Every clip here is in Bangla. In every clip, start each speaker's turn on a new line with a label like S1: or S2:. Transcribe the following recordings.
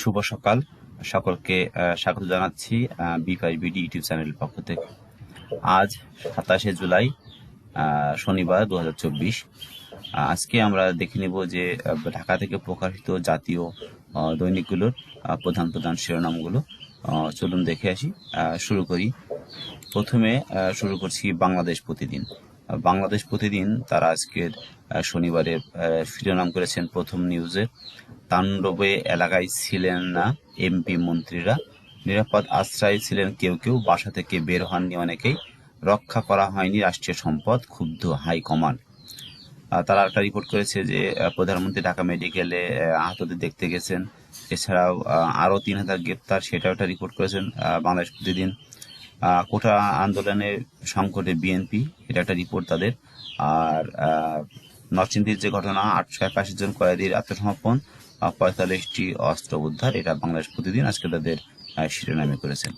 S1: শুভ সকাল। সকলকে স্বাগত জানাচ্ছি বি ফাইভ বিডি ইউটিউব চ্যানেলের পক্ষ থেকে। আজ সাতাশে জুলাই শনিবার দু হাজার চব্বিশ। আজকে আমরা দেখে নেব যে ঢাকা থেকে প্রকাশিত জাতীয় দৈনিকগুলোর প্রধান প্রধান শিরোনামগুলো। চলুন দেখে আসি। শুরু করি। প্রথমে শুরু করছি বাংলাদেশ প্রতিদিন। বাংলাদেশ প্রতিদিন তারা আজকের শনিবারে শিরোনাম করেছেন প্রথম নিউজে। তাণ্ডবে এলাকায় ছিলেন না এমপি মন্ত্রীরা। নিরাপদ আশ্রয় ছিলেন কেউ কেউ, বাসা থেকে বের হননি অনেকেই। রক্ষা করা হয়নি রাষ্ট্রীয় সম্পদ, ক্ষুব্ধ হাইকমান্ড তারা একটা রিপোর্ট করেছে যে প্রধানমন্ত্রী ঢাকা মেডিকেলে আহতদের দেখতে গেছেন। এছাড়াও আরও তিন হাজার গ্রেপ্তার, সেটাও একটা রিপোর্ট করেছেন বাংলাদেশ প্রতিদিন। কোটা আন্দোলনের সংকটে বিএনপি, এটা একটা রিপোর্ট তাদের। আর নরসিংদীর যে ঘটনা, আটশো একাশি জন কয়েদির আত্মসমর্পণ পঁয়তাল্লিশটি অস্ত্র উদ্ধার, এটা বাংলাদেশ প্রতিদিন আজকে তাদের শিরোনামে করেছেন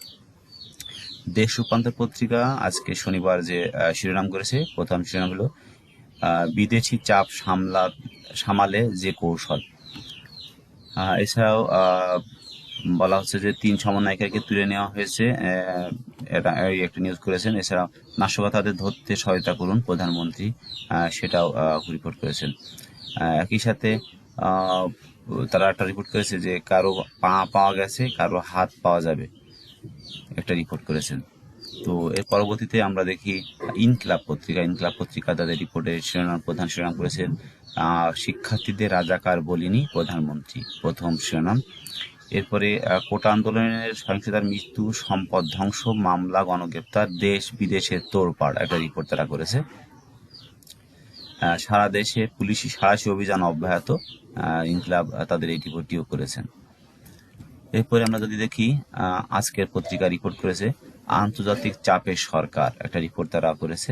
S1: দেশ রূপান্তর পত্রিকা আজকে শনিবার যে শিরোনাম করেছে প্রথম শিরোনাম হলো বিদেশি চাপ সামলা, সামালে যে কৌশল। এছাড়াও বলা হচ্ছে যে তিন সমন্বয়কারীকে তুলে নেওয়া হয়েছে। এটা একটা নিউজ করেছেন। এছাড়াও নাশকতাদের ধরতে সহায়তা করুন প্রধানমন্ত্রী সেটাও রিপোর্ট করেছেন। একই সাথে তারা একটা রিপোর্ট করেছে যে কারও পা পাওয়া গেছে, কারও হাত পাওয়া যাবে, একটা রিপোর্ট করেছেন। তো এর পরবর্তীতে আমরা দেখি ইনকিলাব পত্রিকা ইনকিলাব পত্রিকা তাদের রিপোর্টে শিরোনাম, প্রধান শিরোনাম করেছেন শিক্ষার্থীদের রাজাকার বলিনি প্রধানমন্ত্রী, প্রথম শিরোনাম। এরপরে কোটা আন্দোলনের সহিংসতার মৃত্যু, সম্পদ ধ্বংস, মামলা, গণগ্রেপ্তার, দেশ বিদেশে তোড়পাড় একটা রিপোর্ট তারা করেছে। সারা দেশে পুলিশি সারাশি অভিযান অব্যাহত। ইনকিলাব তাদের এই রিপোর্টটিও করেছেন। এরপরে আমরা যদি দেখি আজকের পত্রিকা রিপোর্ট করেছে, আন্তর্জাতিক চাপে সরকার একটা রিপোর্ট তারা করেছে।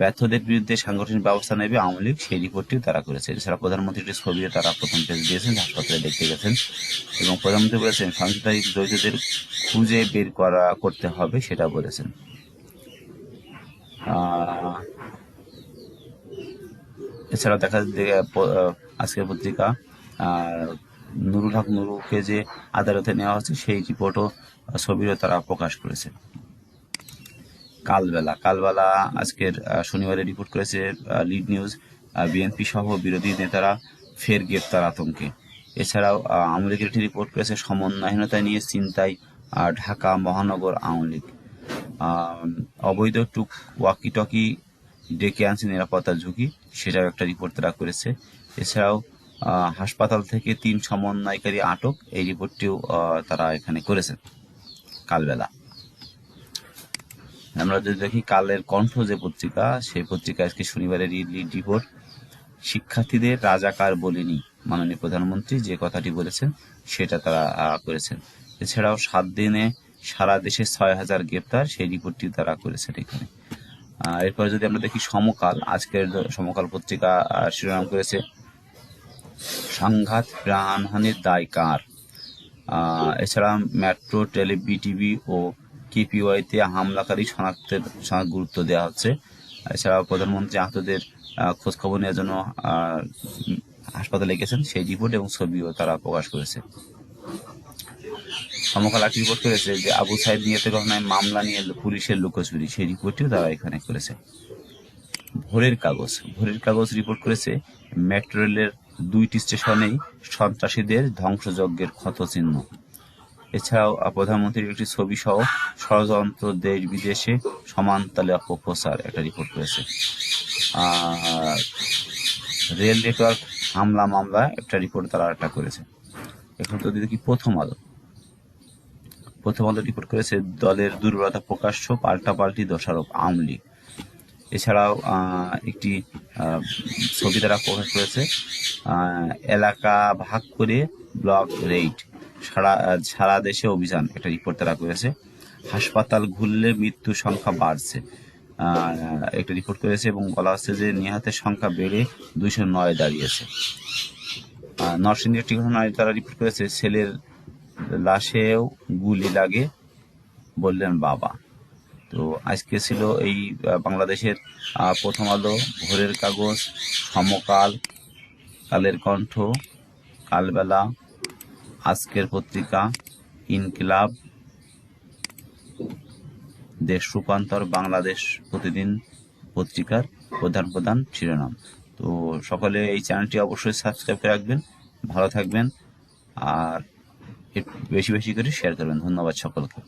S1: ব্যর্থদের বিরুদ্ধে সাংগঠনিক ব্যবস্থা নেবে আওয়ামী লীগ, সেই রিপোর্টটিও তারা করেছে। এছাড়া প্রধানমন্ত্রীর ছবিও তারা প্রথম পেজ দিয়েছেন হাসপাতালে দেখতে গেছেন। এবং প্রধানমন্ত্রী বলেছেন সহিংসতায় জড়িতদের খুঁজে বের করা, করতে হবে, সেটা বলেছেন। এছাড়া দেখা আজকের পত্রিকা নুরুল হক নুরুকে যে আদালতে নেওয়া হচ্ছে সেই রিপোর্টও ছবিরও তারা প্রকাশ করেছে। কালবেলা। কালবেলা আজকের শনিবারে রিপোর্ট করেছে লিড নিউজ বিএনপি সহ বিরোধী নেতারা ফের গ্রেপ্তার আতঙ্কে। এছাড়াও আওয়ামী লীগের একটি রিপোর্ট করেছে সমন্বয়হীনতা নিয়ে চিন্তায় আহ, ঢাকা মহানগর আওয়ামী লীগ। অবৈধ টুক ওয়াকি টকি ডেকে আনছে নিরাপত্তার ঝুঁকি সেটাও একটা রিপোর্ট তারা করেছে। এছাড়াও হাসপাতাল থেকে তিন সমন্বয়কারী আটক এই রিপোর্টটিও তারা এখানে করেছেন কালবেলা। আমরা যদি দেখি কালের কণ্ঠ যে পত্রিকা, সেই পত্রিকা আজকে শনিবারের লিড রিপোর্ট শিক্ষার্থীদের রাজাকার বলিনি মাননীয় প্রধানমন্ত্রী যে কথাটি বলেছেন, সেটা তারা করেছেন। এছাড়াও সাত দিনে সারা দেশে ছয় হাজার গ্রেপ্তার, সেই রিপোর্টটি তারা করেছেন এখানে। এরপর যদি আমরা দেখি সমকাল, আজকের সমকাল পত্রিকা শিরোনাম করেছে, সংঘাত প্রাণহানির দায় কার? এছাড়া মেট্রো টেলি টিভি ও কেপিওয়াইতে হামলাকারী শনাক্তের শনাক্ত গুরুত্ব দেওয়া হচ্ছে। এছাড়াও প্রধানমন্ত্রী আহতদের আহ, খোঁজ খবর নেওয়ার জন্য হাসপাতালে গেছেন। সেই রিপোর্ট এবং ছবিও তারা প্রকাশ করেছে। সমকাল একটি রিপোর্ট করেছে যে আবু সাইদ নিহতের ঘটনায় মামলা নিয়ে পুলিশের লুকোচুরি। সেই রিপোর্টটিও তারা এখানে করেছে। ভোরের কাগজ ভোরের কাগজ রিপোর্ট করেছে মেট্রো রেলের দুইটি স্টেশনেই সন্ত্রাসীদের ধ্বংসযজ্ঞের ক্ষতচিহ্ন। এছাড়াও প্রধানমন্ত্রীর একটি ছবি সহ ষড়যন্ত্র দেশ বিদেশে সমানতালে অপপ্রচার একটা রিপোর্ট করেছে রেল নেটওয়ার্ক হামলা মামলা একটা রিপোর্ট তারা একটা করেছে। এখন তো দেখি প্রথম আলো। প্রথম আলো রিপোর্ট করেছে দলের দুর্বলতা প্রকাশ্য, পাল্টাপাল্টি, দোষারোপ, আওয়ামী লীগ। এছাড়াও একটি ছবি তারা প্রকাশ করেছে এলাকা ভাগ করে ব্লক রেইড। সারা সারা দেশে অভিযান একটা রিপোর্ট তারা করেছে হাসপাতাল ঘুরলে মৃত্যুর সংখ্যা বাড়ছে। একটা রিপোর্ট করেছে এবং বলা হচ্ছে যে নিহতের সংখ্যা বেড়ে দুইশো নয় দাঁড়িয়েছে। নরসিংদীর একটি ঘটনায় তারা রিপোর্ট করেছে, ছেলের লাশেও গুলি লাগে বললেন বাবা। তো আজকে ছিল এই বাংলাদেশের প্রথম আলো, ভোরের কাগজ, সমকাল, কালের কণ্ঠ, কালবেলা আজকের পত্রিকা ইনকিলাব, দেশ রূপান্তর, বাংলাদেশ প্রতিদিন পত্রিকার প্রধান প্রধান শিরোনাম। তো সকলে এই চ্যানেলটি অবশ্যই সাবস্ক্রাইব করে রাখবেন, ভালো থাকবেন, আর বেশি বেশি করে শেয়ার করবেন। ধন্যবাদ সকলকে।